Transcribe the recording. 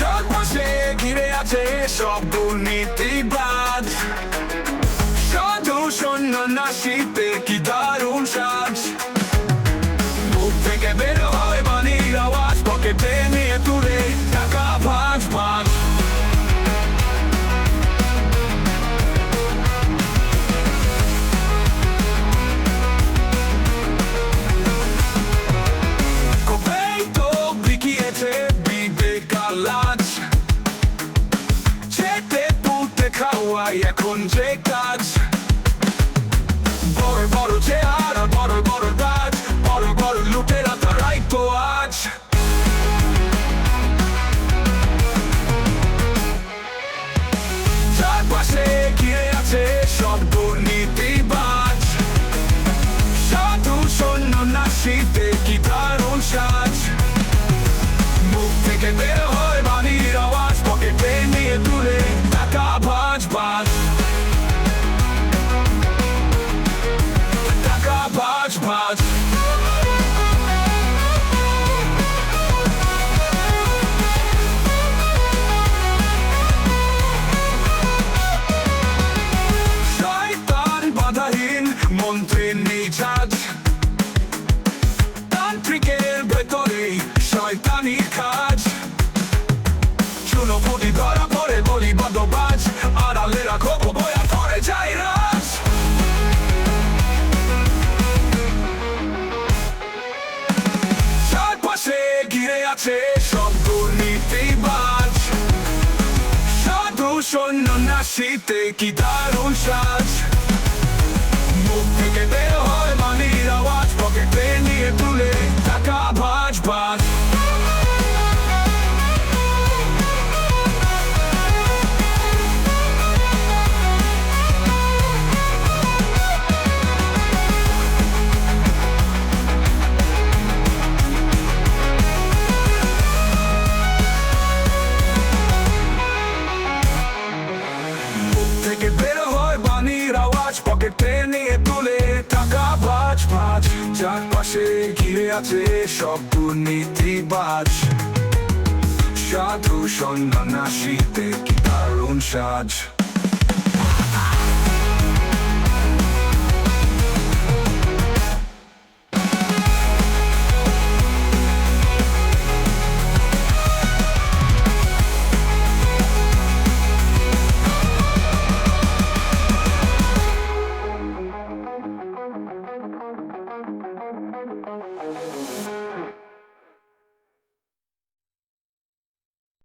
চারপাশে ঘিরে আছে সব দুর্নীতিবাদ সাধু সৈন্য না শীতে কি দারুণ সাজ? spać Szajtan, badahin, mądry niczas আছে সব দুর্নীতিবাজ সাধু সৈন্য নাশিতে কি দারুণ সাজ। আমাকে টেনে তুলে টাকা বাজ বাজ। চারপাশে ঘিরে আছে সব দুর্নীতিবাজ। সাধু সন্ন্যাসীতে কি দারুণ সাজ।